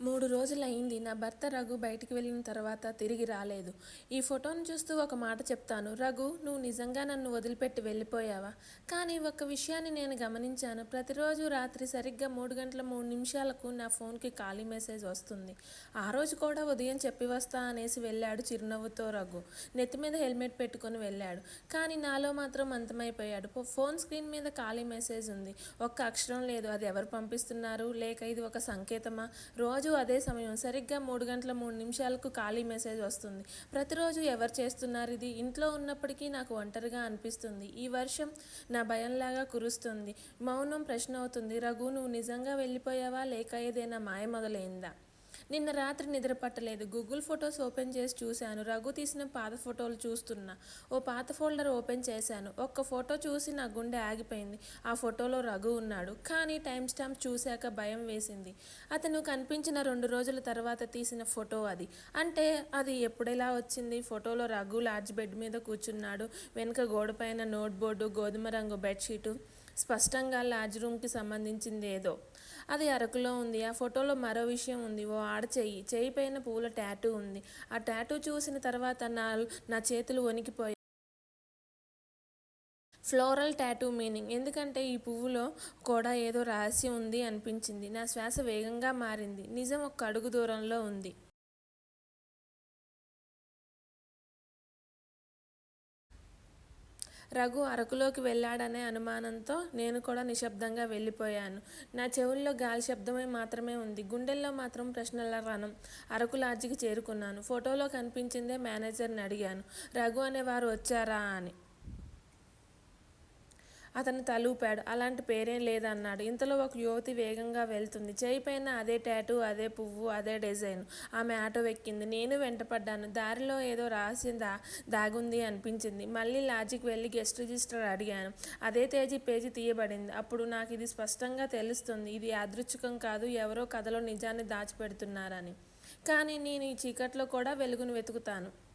మూడు రోజులైంది నా భర్త రఘు బయటికి వెళ్ళిన తర్వాత తిరిగి రాలేదు. ఈ ఫోటోను చూస్తూ ఒక మాట చెప్తాను. రఘు నువ్వు నిజంగా నన్ను వదిలిపెట్టి వెళ్ళిపోయావా? కానీ ఒక విషయాన్ని నేను గమనించాను. ప్రతిరోజు రాత్రి సరిగ్గా మూడు గంటల మూడు నిమిషాలకు నా ఫోన్కి ఖాళీ మెసేజ్ వస్తుంది. ఆ రోజు కూడా ఉదయం చెప్పి వస్తా అనేసి వెళ్ళాడు చిరునవ్వుతో రఘు. నెత్తి మీద హెల్మెట్ పెట్టుకొని వెళ్ళాడు. కానీ నాలో మాత్రం అంతమైపోయాడు. ఫో- ఫోన్ స్క్రీన్ మీద ఖాళీ మెసేజ్ ఉంది. ఒక్క అక్షరం లేదు. అది ఎవరు పంపిస్తున్నారు? లేక ఇది ఒక సంకేతమా? రోజు అదే సమయం సరిగ్గా మూడు గంటల మూడు నిమిషాలకు ఖాళీ మెసేజ్ వస్తుంది. ప్రతిరోజు ఎవరు చేస్తున్నారు ఇది? ఇంట్లో ఉన్నప్పటికీ నాకు ఒంటరిగా అనిపిస్తుంది. ఈ వర్షం నా భయంలాగా కురుస్తుంది. మౌనం ప్రశ్న అవుతుంది. రఘు నువ్వు నిజంగా వెళ్ళిపోయావా? లేక ఏదైనా మాయ మొదలైందా? నిన్న రాత్రి నిద్ర పట్టలేదు గూగుల్ ఫొటోస్ ఓపెన్ చేసి చూశాను. రఘు తీసిన పాత ఫోటోలు చూస్తున్నా. ఓ పాత ఫోల్డర్ ఓపెన్ చేశాను. ఒక్క ఫోటో చూసి నా గుండె ఆగిపోయింది. ఆ ఫోటోలో రఘు ఉన్నాడు. కానీ టైం స్టాంప్ చూశాక భయం వేసింది. అతను కనిపించిన రెండు రోజుల తర్వాత తీసిన ఫోటో అది. అంటే అది ఎప్పుడెలా వచ్చింది? ఫోటోలో రఘు లార్జ్ బెడ్ మీద కూర్చున్నాడు. వెనుక గోడపైన నోట్ బోర్డు గోధుమ రంగు బెడ్షీటు స్పష్టంగా లాడ్జ్ రూమ్కి సంబంధించింది ఏదో. అది అరకులో ఉంది. ఆ ఫోటోలో మరో విషయం ఉంది. ఓ ఆడ చెయ్యి చెయ్యి పైన పూల ట్యాటూ ఉంది. ఆ ట్యాటూ చూసిన తర్వాత నా నా చేతులు వణికిపోయాయి ఫ్లోరల్ టాటూ మీనింగ్. ఎందుకంటే ఈ పువ్వులో కూడా ఏదో రహస్యం ఉంది అనిపించింది. నా శ్వాస వేగంగా మారింది. నిజం ఒక అడుగు దూరంలో ఉంది. రఘు అరకులోకి వెళ్ళాడనే అనుమానంతో నేను కూడా నిశ్శబ్దంగా వెళ్ళిపోయాను. నా చెవుల్లో గాలి శబ్దమే మాత్రమే ఉంది. గుండెల్లో మాత్రం ప్రశ్నల రణం. అరకు లాడ్జికి చేరుకున్నాను. ఫోటోలో కనిపించిందే మేనేజర్ని అడిగాను. రఘు అనేవారు వచ్చారా అని. అతను తలూపాడు. అలాంటి పేరేం లేదన్నాడు. ఇంతలో ఒక యువతి వేగంగా వెళ్తుంది. చేయి పైన అదే టాటూ అదే పువ్వు అదే డిజైన్. ఆమె ఆటో ఎక్కింది నేను వెంటపడ్డాను. దారిలో ఏదో రహస్యం దా దాగుంది అనిపించింది. మళ్ళీ లాజిక్ వెళ్ళి గెస్ట్ రిజిస్టర్ అడిగాను. అదే తేజీ పేజీ తీయబడింది. అప్పుడు నాకు ఇది స్పష్టంగా తెలుస్తుంది. ఇది యాదృచ్ఛికం కాదు. ఎవరో కథలో నిజాన్ని దాచిపెడుతున్నారని. కానీ నేను ఈ చీకట్లో కూడా వెలుగును వెతుకుతాను.